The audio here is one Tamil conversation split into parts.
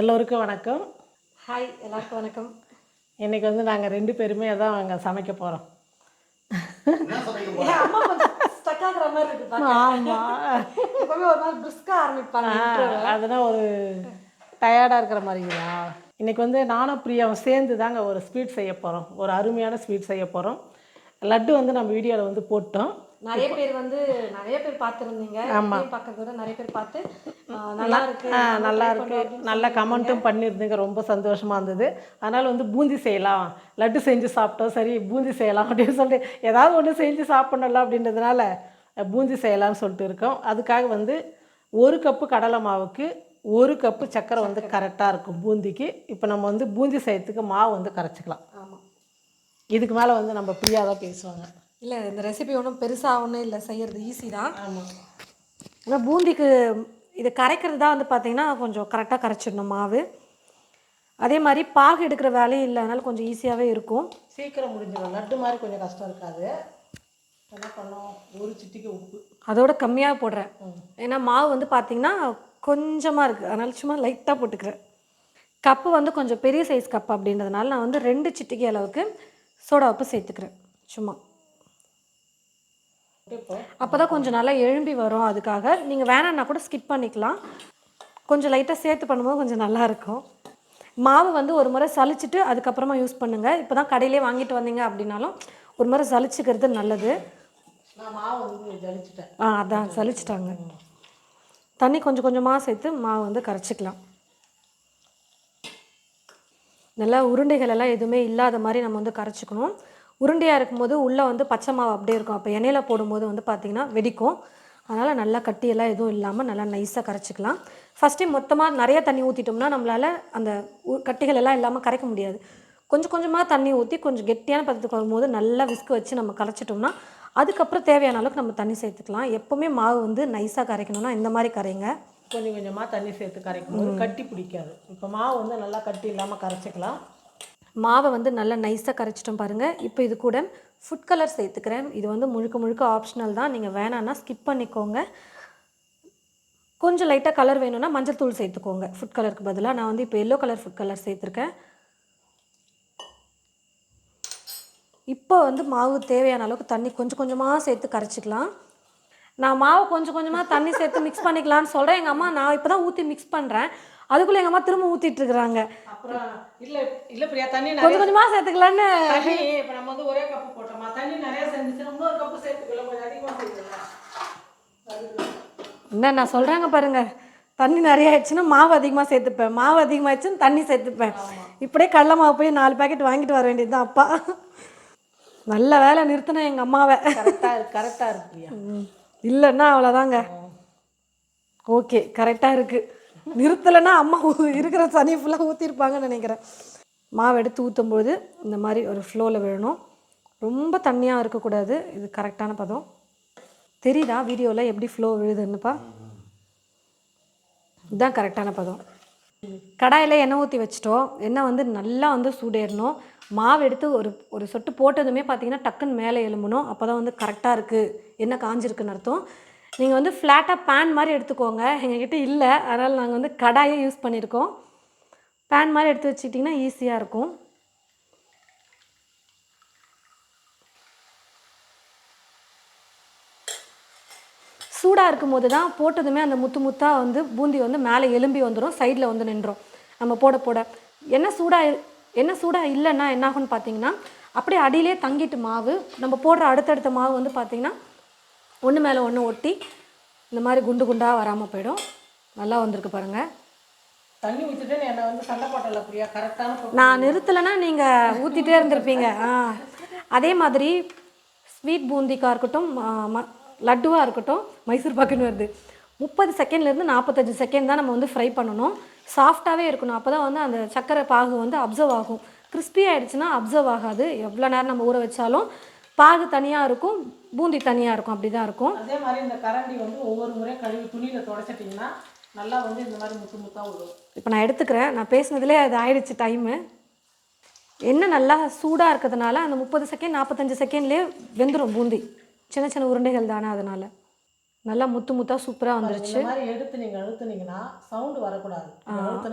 எல்லோருக்கும் வணக்கம். ஹாய் எல்லாருக்கும் வணக்கம். இன்றைக்கி வந்து நாங்கள் ரெண்டு பேருமே தான் அங்கே சமைக்க போகிறோம். அதெல்லாம் ஒரு டயர்டாக இருக்கிற மாதிரிங்களா? இன்றைக்கி வந்து நானும் பிரியாவும் சேர்ந்து தாங்க ஒரு ஸ்வீட் செய்ய போகிறோம் ஒரு அருமையான ஸ்வீட் செய்ய போகிறோம் லட்டு வந்து நம்ம வீடியோவில் வந்து போட்டோம். நிறைய பேர் வந்து நிறைய பேர் பார்த்துருந்தீங்க. பார்க்கறத விட நிறைய பேர் பார்த்து நல்லா இருக்கு நல்லா இருக்கு. நல்ல கமெண்ட்டும் பண்ணியிருந்தீங்க. ரொம்ப சந்தோஷமாக இருந்தது. அதனால் வந்து பூந்தி செய்யலாம். லட்டு செஞ்சு சாப்பிட்டோம். சரி பூந்தி செய்யலாம் அப்படின்னு சொல்லிட்டு ஏதாவது ஒன்று செஞ்சு சாப்பிடணும்ல அப்படின்றதுனால பூந்தி செய்யலாம்னு சொல்லிட்டு இருக்கோம். அதுக்காக வந்து ஒரு கப்பு கடலை மாவுக்கு ஒரு கப்பு சர்க்கரை வந்து கரெக்டாக இருக்கும் பூந்திக்கு. இப்போ நம்ம வந்து பூந்தி செய்யறதுக்கு மாவு வந்து கரைச்சிக்கலாம். ஆமா. இதுக்கு மேலே வந்து நம்ம பிரியா தான் பேசுவாங்க. இல்ல இந்த ரெசிபி ஒன்றும் பெருசா ஒன்றும் இல்லை செய்யறது ஈஸி தான். ஆனால் பூந்திக்கு இது கரைக்கிறது தான் வந்து பார்த்தீங்கன்னா கொஞ்சம் கரெக்டாக கரைச்சிடணும் மாவு. அதே மாதிரி பாகு எடுக்கிற வேலையும் இல்லை அதனால கொஞ்சம் ஈஸியாகவே இருக்கும். சீக்கிரம் முடிஞ்சிடும். லட்டு மாதிரி கொஞ்சம் கஷ்டம் இருக்காது. என்ன பண்ணோம் ஒரு சிட்டிக்கு உப்பு. அதோட கம்மியாக போடுறேன். ஏன்னா மாவு வந்து பார்த்தீங்கன்னா கொஞ்சமாக இருக்குது அதனால சும்மா லைட்டாக போட்டுக்கிறேன். கப்பு வந்து கொஞ்சம் பெரிய சைஸ் கப் அப்படின்றதுனால நான் வந்து ரெண்டு சிட்டிகை அளவுக்கு சோடா உப்பு சேர்த்துக்கிறேன். சும்மா. அப்போ தான் கொஞ்சம் நல்லா எழும்பி வரும் அதுக்காக. நீங்கள் வேணான்னா கூட ஸ்கிப் பண்ணிக்கலாம். கொஞ்சம் லைட்டாக சேர்த்து பண்ணும்போது கொஞ்சம் நல்லா இருக்கும். மாவு வந்து ஒரு முறை சலிச்சிட்டு அதுக்கப்புறமா யூஸ் பண்ணுங்கள் இப்போ தான் கடையிலே வாங்கிட்டு வந்தீங்க அப்படின்னாலும் ஒரு முறை சலிச்சுக்கிறது நல்லது. மாவு ஆ அதான் சலிச்சிட்டாங்க தண்ணி கொஞ்சம் கொஞ்சமாக சேர்த்து மாவு வந்து கரைச்சிக்கலாம். நல்லா உருண்டைகள் எல்லாம் எதுவுமே இல்லாத மாதிரி நம்ம வந்து கரைச்சிக்கணும். உருண்டையாக இருக்கும்போது உள்ளே வந்து பச்சை மாவு அப்படியே இருக்கும். அப்போ எண்ணெயில் போடும்போது வந்து பார்த்திங்கன்னா வெடிக்கும். அதனால் நல்லா கட்டியெல்லாம் எதுவும் இல்லாமல் நல்லா நைஸாக கரைச்சிக்கலாம். ஃபஸ்ட்டே மொத்தமாக நிறைய தண்ணி ஊற்றிட்டோம்னா நம்மளால் அந்த கட்டிகள் எல்லாம் இல்லாமல் கரைக்க முடியாது. கொஞ்சம் கொஞ்சமாக தண்ணி ஊற்றி கொஞ்சம் கெட்டியான பதத்துக்கு வரும்போது நல்லா விஸ்க் வச்சு நம்ம கரைச்சிட்டோம்னா அதுக்கப்புறம் தேவையான அளவுக்கு நம்ம தண்ணி சேர்த்துக்கலாம். எப்போவுமே மாவு வந்து நைஸாக கரைக்கணும்னா இந்த மாதிரி கரைங்க கொஞ்சம் கொஞ்சமாக தண்ணி சேர்த்து கரைக்கும் போது கட்டி பிடிக்காது. இப்போ மாவு வந்து நல்லா கட்டி இல்லாமல் கரைச்சிக்கலாம். மாவை வந்து நல்லா நைஸாக கரைச்சிட்டோம் பாருங்கள் இப்போ இது கூட ஃபுட் கலர் சேர்த்துக்கிறேன். இது வந்து முழுக்க முழுக்க ஆப்ஷனல் தான். நீங்கள் வேணான்னா ஸ்கிப் பண்ணிக்கோங்க. கொஞ்சம் லைட்டாக கலர் வேணும்னா மஞ்சள் தூள் சேர்த்துக்கோங்க. ஃபுட் கலருக்கு பதிலாக நான் வந்து இப்போ எல்லோ கலர் ஃபுட் கலர் சேர்த்துருக்கேன். இப்போ வந்து மாவு தேவையான அளவுக்கு தண்ணி கொஞ்சம் கொஞ்சமாக சேர்த்து கரைச்சிக்கலாம். நான் மாவு கொஞ்சம் கொஞ்சமாக தண்ணி சேர்த்து மிக்ஸ் பண்ணிக்கலாம்னு சொல்கிறேன் எங்கள் அம்மா நான் இப்போ தான் ஊற்றி மிக்ஸ் பண்ணுறேன் அதுக்குள்ளே எங்கள் அம்மா திரும்ப ஊற்றிட்டு இருக்கிறாங்க. அப்புறம் இல்லை இல்லை பிரியா தண்ணி கொஞ்சம் கொஞ்சமாக சேர்த்துக்கலான்னு. தண்ணி இப்போ நம்ம வந்து ஒரே கப்பு போட்டோமா? தண்ணி நிறைய செஞ்சுச்சுன்னா இன்னொரு கப்பு சேர்த்துக்கலாம். கொஞ்சம் அதிகமாக சேர்த்துக்கலாம். என்ன நான் சொல்கிறாங்க பாருங்க. தண்ணி நிறைய ஆயிடுச்சுன்னா மாவு அதிகமாக சேர்த்துப்பேன். மாவு அதிகமாகிடுச்சுன்னு தண்ணி சேர்த்துப்பேன். இப்படியே கடல மாவு போய் நாலு பாக்கெட் வாங்கிட்டு வர வேண்டியது தான் அப்பா. நல்ல வேலை நிறுத்தினேன் எங்கள் அம்மாவை. கரெக்டாக இருக்கு கரெக்டாக இருக்கு இல்லைன்னா அவ்வளோதாங்க ஓகே கரெக்டாக இருக்குது நிறுத்தலைன்னா அம்மா இருக்கிற சனி ஃபுல்லாக ஊற்றிருப்பாங்கன்னு நினைக்கிறேன். மாவு எடுத்து ஊற்றும்பொழுது இந்த மாதிரி ஒரு ஃப்ளோவில் விழணும். ரொம்ப தண்ணியாக இருக்கக்கூடாது. இது கரெக்டான பதம். தெரியுதா வீடியோவில் எப்படி ஃப்ளோ விழுதுன்னுப்பா? இதுதான் கரெக்டான பதம். கடாயில் எண்ணெய் ஊற்றி வச்சிட்டோம். எண்ணெய் வந்து நல்லா வந்து சூடேறணும். மாவு எடுத்து ஒரு ஒரு சொட்டு போட்டதுமே பார்த்தீங்கன்னா டக்குன்னு மேலே எழும்பணும். அப்போ தான் வந்து கரெக்டாக இருக்குது எண்ணெய் காஞ்சிருக்குன்னு அர்த்தம். நீங்கள் வந்து ஃப்ளாட்டாக பேன் மாதிரி எடுத்துக்கோங்க. எங்ககிட்ட இல்லை. அதனால் நாங்கள் வந்து கடாயே யூஸ் பண்ணியிருக்கோம் பேன் மாதிரி எடுத்து வச்சுக்கிட்டிங்கன்னா ஈஸியாக இருக்கும். சூடாக இருக்கும்போது தான் போட்டதுமே அந்த முத்து முத்தாக வந்து பூந்தி வந்து மேலே எலும்பி வந்துடும் சைடில் வந்து நின்றோம். நம்ம போட போட. என்ன சூடாக என்ன சூடாக இல்லைன்னா என்னாகும்னு பார்த்தீங்கன்னா அப்படியே அடியிலே தங்கிட்டு மாவு. நம்ம போடுற அடுத்தடுத்த மாவு வந்து பார்த்தீங்கன்னா ஒன்று மேலே ஒன்று ஒட்டி இந்த மாதிரி குண்டு குண்டாக வராமல் போயிடும். நல்லா வந்திருக்கு பாருங்கள் தண்ணி ஊற்றிட்டு என்னை வந்து சண்டை போட்டல பிரியா? கரெக்டான நான் நிறுத்தலைன்னா நீங்கள் ஊற்றிட்டே இருந்திருப்பீங்க. ஆ. அதே மாதிரி ஸ்வீட் பூந்திக்காக இருக்கட்டும் லட்டுவாக இருக்கட்டும் மைசூர் பாக்குன்னு வருது. முப்பது செகண்ட்லேருந்து நாற்பத்தஞ்சு செகண்ட் தான் நம்ம வந்து ஃப்ரை பண்ணணும். சாஃப்டாகவே இருக்கணும். அப்போ தான் வந்து அந்த சர்க்கரை பாகு வந்து அப்சர்வ் ஆகும். கிறிஸ்பி ஆயிடுச்சுன்னா அப்சர்வ் ஆகாது. எவ்வளோ நேரம் நம்ம ஊற வச்சாலும் பாகு தனியாக இருக்கும் பூந்தி தனியாக இருக்கும் அப்படி தான் இருக்கும். அதே மாதிரி இந்த கரண்டி வந்து ஒவ்வொரு முறையும் கழுவி துணியில் தொடச்சிட்டிங்கன்னா நல்லா வந்து இந்த மாதிரி முத்து முத்தாக விடும் இப்போ நான் எடுத்துக்கிறேன். நான் பேசுனதுலே அது ஆயிடுச்சு டைமு எண்ணெய் நல்லா சூடாக இருக்கிறதுனால அந்த முப்பது செகண்ட் நாற்பத்தஞ்சு செகண்ட்லேயே வெந்துடும் பூந்தி. சின்ன சின்ன உருண்டைகள் தானே அதனால். நல்லா முத்து முத்தா சூப்பராக வந்துருச்சு. எடுத்து நீங்கள் அழுத்துனீங்கன்னா சவுண்டு வரக்கூடாது.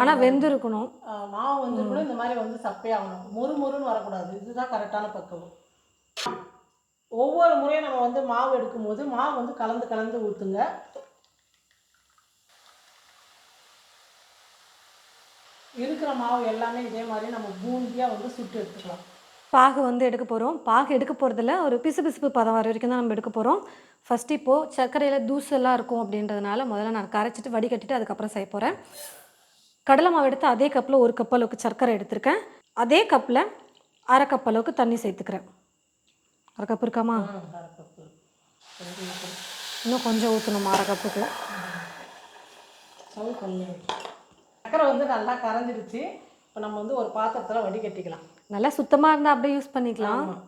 ஆனால் வெந்திருக்கணும். மாவு வந்து கூட இந்த மாதிரி வந்து சப்பையாகணும். மொறு மொறுன்னு வரக்கூடாது. இதுதான் கரெக்டான பக்குவம். ஒவ்வொரு முறையும் நம்ம வந்து மாவு எடுக்கும்போது மாவு வந்து கலந்து கலந்து ஊற்றுங்க இருக்கிற மாவு எல்லாமே இதே மாதிரி நம்ம பூந்தியாக வந்து சுட்டு எடுத்துக்கலாம். பாகு வந்து எடுக்க போகிறோம் பாகு எடுக்க போகிறதுல ஒரு பிசு பிசுப்பு பதம் வர வரைக்கும் தான் நம்ம எடுக்க போகிறோம் ஃபஸ்ட்டு இப்போது சர்க்கரையில் தூசெல்லாம் இருக்கும் அப்படின்றதுனால முதல்ல நான் கரைச்சிட்டு வடிகட்டிட்டு அதுக்கப்புறம் செய்ய போகிறேன் கடலை மாவு எடுத்து அதே கப்பில் ஒரு கப் அளவுக்கு சர்க்கரை எடுத்திருக்கேன். அதே கப்பில் அரை கப் அளவுக்கு தண்ணி சேர்த்துக்கிறேன். அரை கப் இருக்காமா இன்னும் கொஞ்சம் ஊற்றணுமா அரை கப்புக்கு சக்கரை வந்து நல்லா கரைஞ்சிருச்சு இப்போ நம்ம வந்து ஒரு பாத்திரத்தில் வடிகட்டிக்கலாம் நல்லா சுத்தமாக இருந்தால் அப்படியே யூஸ் பண்ணிக்கலாம். ஆமாம்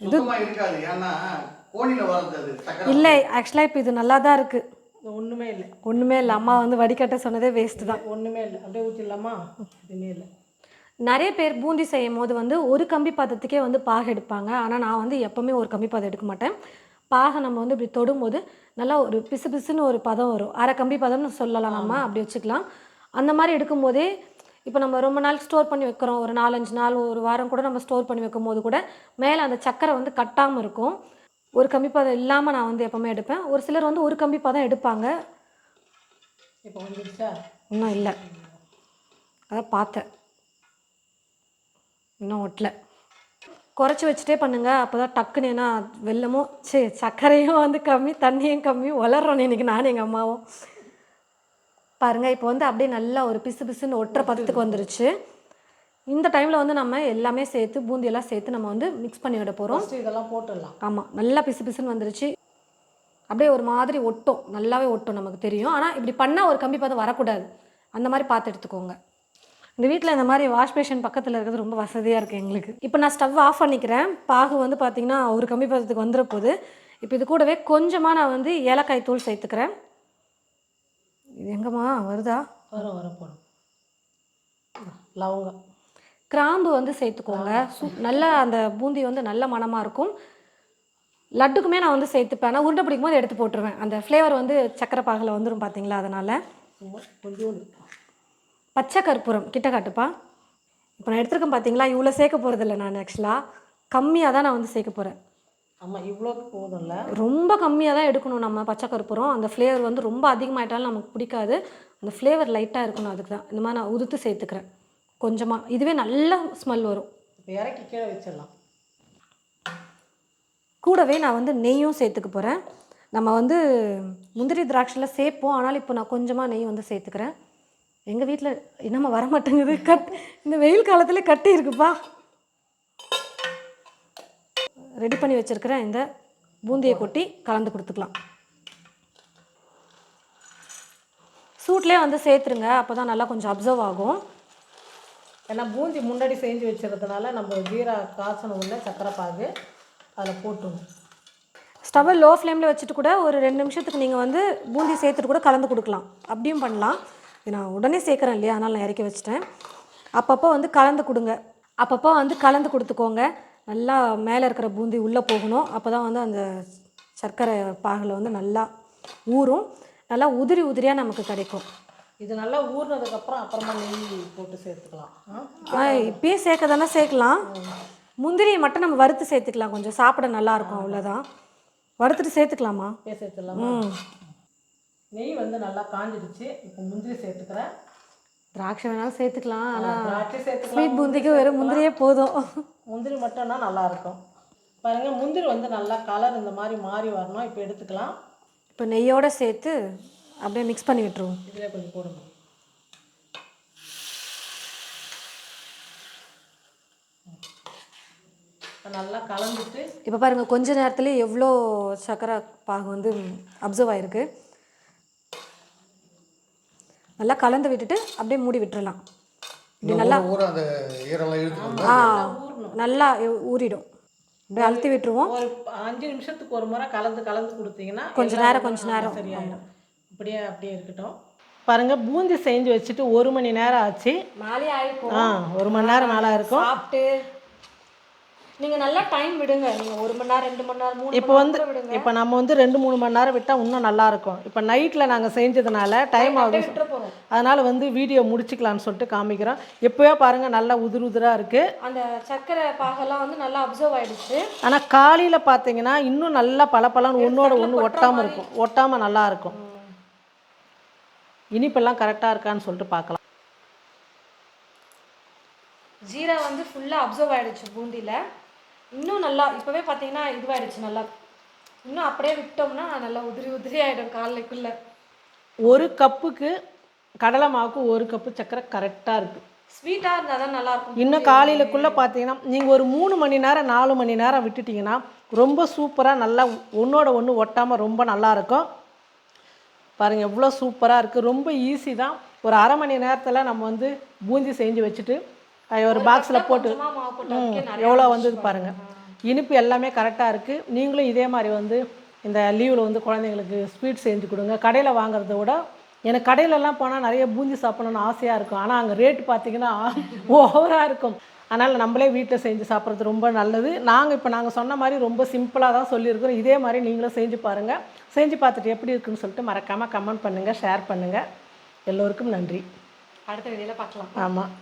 சுத்தமா இருக்காது. ஏன்னா கோழியில வர்றது அது சக்கரை இல்லை ஆக்சுவலாக இப்போ இது நல்லா தான் இருக்குது ஒன்றுமே இல்லை. ஒன்றுமே இல்லை. அம்மா வந்து வடிகட்ட சொன்னதே வேஸ்ட்டு தான். ஒன்றுமே இல்லை. அப்படியே ஊற்றிடலாமா எதுவுமே இல்லை. நிறைய பேர் பூந்தி செய்யும் போது வந்து ஒரு கம்பி பாத்திரத்துக்கே வந்து பாகு எடுப்பாங்க. ஆனால் நான் வந்து எப்போவுமே ஒரு கம்பி பாதம் எடுக்க மாட்டேன். பாகை நம்ம வந்து இப்படி தொடும்போது நல்லா ஒரு பிசு பிசுன்னு ஒரு பதம் வரும். அரை கம்பி பதம்னு சொல்லலாம் நம்ம. அப்படி வச்சுக்கலாம். அந்த மாதிரி எடுக்கும்போதே இப்போ நம்ம ரொம்ப நாள் ஸ்டோர் பண்ணி வைக்கிறோம். ஒரு நாலஞ்சு நாள் ஒரு வாரம் கூட நம்ம ஸ்டோர் பண்ணி வைக்கும் போது கூட மேலே அந்த சக்கரை வந்து கட்டாமல் இருக்கும். ஒரு கம்பி பதம் இல்லாமல் நான் வந்து எப்போவுமே எடுப்பேன். ஒரு சிலர் வந்து ஒரு கம்பி பதம் எடுப்பாங்க. இப்போ வந்துருச்சா? இன்னும் இல்லை. அதான் பார்த்தேன். இன்னும் ஒட்டல. குறைச்சி வச்சுட்டே பண்ணுங்க. அப்போ தான் டக்குன்னு ஏன்னா வெள்ளமும் சரி சர்க்கரையும் வந்து கம்மி தண்ணியும் கம்மி வளர்றோம் இன்னைக்கு நானும் எங்கள் அம்மாவும். பாருங்கள் இப்போ வந்து அப்படியே நல்லா ஒரு பிசு பிசுன்னு ஒட்டுற பதத்துக்கு வந்துருச்சு. இந்த டைமில் வந்து நம்ம எல்லாமே சேர்த்து பூந்தியெல்லாம் சேர்த்து நம்ம வந்து மிக்ஸ் பண்ணி விட போகிறோம் இதெல்லாம் போட்டுடலாம். ஆமாம் நல்லா பிசு பிசுன்னு வந்துருச்சு. அப்படியே ஒரு மாதிரி ஒட்டும். நல்லாவே ஒட்டும் நமக்கு தெரியும். ஆனால் இப்படி பண்ணால் ஒரு கம்பி பார்த்து வரக்கூடாது. அந்த மாதிரி பார்த்து எடுத்துக்கோங்க. இந்த வீட்டில் இந்த மாதிரி வாஷ் பேஷன் பக்கத்தில் இருக்கிறது ரொம்ப வசதியாக இருக்குது எங்களுக்கு. இப்போ நான் ஸ்டவ் ஆஃப் பண்ணிக்கிறேன். பாகு வந்து பார்த்திங்கன்னா ஒரு கம்பி பதத்துக்கு வந்துட போகுது இப்போ இது கூடவே கொஞ்சமாக நான் வந்து ஏலக்காய் தூள் சேர்த்துக்கிறேன். இது எங்கம்மா? வருதா? வரும் வர போடும். லவங்கம். கிராம்பு வந்து சேர்த்துக்கோங்க. சூ நல்லா அந்த பூந்தி வந்து நல்ல மணமாக இருக்கும். லட்டுக்குமே நான் வந்து சேர்த்துப்பேன். ஆனால் உருண்டை பிடிக்கும் போது எடுத்து போட்டுருவேன். அந்த ஃப்ளேவர் வந்து சக்கரை பாகில் வந்துடும் பார்த்தீங்களா அதனால். பச்சை கற்பூரம் கிட்ட காட்டுப்பா. இப்போ நான் எடுத்திருக்கேன் பார்த்தீங்களா இவ்வளோ சேர்க்க போகிறதில்ல நான் ஆக்சுவலாக கம்மியாக தான் நான் வந்து சேர்க்க போகிறேன் ஆமாம் இவ்வளோக்கு போதும்ல? ரொம்ப கம்மியாக தான் எடுக்கணும் நம்ம பச்சை கற்பூரம். அந்த ஃப்ளேவர் வந்து ரொம்ப அதிகமாயிட்டாலும் நமக்கு பிடிக்காது. அந்த ஃப்ளேவர் லைட்டாக இருக்கணும் அதுக்கு தான். இந்த மாதிரி நான் உதுத்து சேர்த்துக்கிறேன். கொஞ்சமாக இதுவே நல்ல ஸ்மெல் வரும். இப்போ இறக்கி கீழே வச்சிடலாம். கூடவே நான் வந்து நெய்யும் சேர்த்துக்க போகிறேன் நம்ம வந்து முந்திரி திராட்சையில் சேர்ப்போம். ஆனால் இப்போ நான் கொஞ்சமாக நெய் வந்து சேர்த்துக்கிறேன். எங்கள் வீட்டில் என்னம்மா வர மாட்டேங்குது கட் இந்த வெயில் காலத்தில் கட்டி இருக்குப்பா. ரெடி பண்ணி வச்சுருக்கிறேன் இந்த பூந்தியை கொட்டி கலந்து கொடுத்துக்கலாம். சூட்லேயே வந்து சேர்த்துருங்க அப்போ தான் நல்லா கொஞ்சம் அப்சர்வ் ஆகும். ஏன்னா பூந்தி முன்னாடி செஞ்சு வச்சிருக்கிறதுனால நம்ம ஜீரா காசன உள்ள சக்கரை பாகு அதில் போட்டுணும். ஸ்டவ்வை லோ ஃப்ளேமில் வச்சுட்டு கூட ஒரு ரெண்டு நிமிஷத்துக்கு நீங்கள் வந்து பூந்தி சேர்த்துட்டு கூட கலந்து கொடுக்கலாம். அப்படியும் பண்ணலாம். நான் உடனே சேர்க்குறேன் இல்லையா? அதனால் நான் இறக்கி வச்சிட்டேன். அப்பப்போ வந்து கலந்து கொடுங்க. அப்பப்போ வந்து கலந்து கொடுத்துக்கோங்க. நல்லா மேலே இருக்கிற பூந்தி உள்ளே போகணும். அப்போ தான் வந்து அந்த சர்க்கரை பாகில் வந்து நல்லா ஊறும். நல்லா உதிரி உதிரியாக நமக்கு கிடைக்கும். இது நல்லா ஊறினதுக்கப்புறம் அப்புறமா நெய் போட்டு சேர்த்துக்கலாம். இப்பயே சேர்க்க தானே சேர்க்கலாம். முந்திரியை மட்டும் நம்ம வறுத்து சேர்த்துக்கலாம். கொஞ்சம் சாப்பிட நல்லாயிருக்கும் அவ்வளோதான் வறுத்துட்டு சேர்த்துக்கலாமா? சேர்த்துடலாமா? ம். நெய் வந்து நல்லா காஞ்சிடுச்சு. இப்போ முந்திரி சேர்த்துக்கிறேன். திராட்சை வேணாலும் சேர்த்துக்கலாம். ஆனால் திராட்சை சேர்த்துக்கலாம். ஸ்வீட் பூந்திக்கு வெறும் முந்திரியே போதும். முந்திரி மட்டும்னா நல்லா இருக்கும். பாருங்க முந்திரி வந்து நல்லா கலர் இந்த மாதிரி மாறி வரணும். இப்போ எடுத்துக்கலாம். இப்போ நெய்யோட சேர்த்து அப்படியே மிக்ஸ் பண்ணி விட்டுருவோம். இதில் கொஞ்சம் போடுங்க. இப்ப நல்லா கலந்துட்டு இப்போ பாருங்கள் கொஞ்ச நேரத்துலேயே எவ்வளோ சக்கரை பாகு வந்து அப்சர்வ் ஆயிருக்கு. நல்லா கலந்து விட்டுட்டு அப்படியே மூடி விட்டுறலாம். இப்படி நல்லா ஆ நல்லா ஊறிடும். அப்படியே அழுத்தி விட்டுருவோம். ஒரு அஞ்சு நிமிஷத்துக்கு ஒரு முறை கலந்து கலந்து கொடுத்தீங்கன்னா கொஞ்ச எல்லா நேரம், உணவும் கொஞ்ச நேரம். சரியாயிடும். இப்படியே அப்படியே இருக்கட்டும். பாருங்க பூந்தி செஞ்சு வச்சுட்டு ஒரு மணி நேரம் ஆச்சு. மாலை ஆயிருக்கும் ஆ ஒரு மணி நேரம் மேலே இருக்கும். சாப்பிட்டு நீங்கள் நல்லா டைம் விடுங்க. நீங்கள் ஒரு மணி நேரம் ரெண்டு மணி நேரம் மூணு இப்போ வந்து இப்போ நம்ம வந்து ரெண்டு மூணு மணி நேரம் விட்டால் இன்னும் நல்லா இருக்கும். இப்போ நைட்டில் நாங்கள் செஞ்சதுனால டைம் போகிறோம் அதனால் வந்து வீடியோ முடிச்சுக்கலான்னு சொல்லிட்டு காமிக்கிறோம். இப்போவே பாருங்கள் நல்லா உதிர் உதிராக இருக்குது அந்த சர்க்கரை பாகெல்லாம் வந்து நல்லா அப்சர்வ் ஆயிடுச்சு. ஆனால் காலையில் பார்த்தீங்கன்னா இன்னும் நல்லா பளபளன்னு ஒன்றோட ஒன்று ஒட்டாமல். இருக்கும். ஒட்டாமல் நல்லா இருக்கும். இனிப்பெல்லாம் கரெக்டாக இருக்கான்னு சொல்லிட்டு பார்க்கலாம் ஜீரா வந்து ஃபுல்லாக அப்சர்வ் ஆயிடுச்சு பூந்தியில் இன்னும் நல்லா இப்போவே பார்த்தீங்கன்னா இதுவாயிடுச்சு நல்லா. இன்னும் அப்படியே விட்டோம்னா நல்லா உதிரி உதிரி ஆகிடும் காலைக்குள்ளே. ஒரு கப்புக்கு கடலை மாவுக்கு ஒரு கப்பு சர்க்கரை கரெக்டாக இருக்குது ஸ்வீட்டாக இருந்தால் தான் நல்லாயிருக்கும். இன்னும் காலையிலக்குள்ளே பார்த்தீங்கன்னா நீங்கள் ஒரு மூணு மணி நேரம் நாலு மணி நேரம் விட்டுட்டிங்கன்னா ரொம்ப சூப்பராக நல்லா ஒன்றோட ஒன்று ஒட்டாமல் ரொம்ப நல்லா இருக்கும். பாருங்கள் எவ்வளோ சூப்பராக இருக்குது ரொம்ப ஈஸி தான். ஒரு அரை மணி நேரத்தில் நம்ம வந்து பூந்தி செஞ்சு வச்சுட்டு ஒரு பாக்ஸில் போட்டு எவ்வளோ வந்தது பாருங்க. இனிப்பு எல்லாமே கரெக்டாக இருக்குது நீங்களும் இதே மாதிரி வந்து இந்த லீவில் வந்து குழந்தைங்களுக்கு ஸ்வீட் செஞ்சு கொடுங்க. கடையில் வாங்குறத விட எனக்கு கடையிலலாம் போனால் நிறைய பூந்தி சாப்பிடணும்னு ஆசையாக இருக்கும். ஆனால் அங்கே ரேட் பார்த்தீங்கன்னா ஓவராக இருக்கும். அதனால் நம்மளே வீட்டில் செஞ்சு சாப்பிட்றது ரொம்ப நல்லது. நாங்கள் இப்போ நாங்கள் சொன்ன மாதிரி ரொம்ப சிம்பிளாக தான் சொல்லியிருக்கிறோம். இதே மாதிரி நீங்களும் செஞ்சு பாருங்கள் செஞ்சு பார்த்துட்டு எப்படி இருக்குன்னு சொல்லிட்டு மறக்காமல் கமெண்ட் பண்ணுங்கள் ஷேர் பண்ணுங்கள் எல்லோருக்கும் நன்றி. அடுத்த வீடியோவில் பார்க்கலாம். ஆமாம்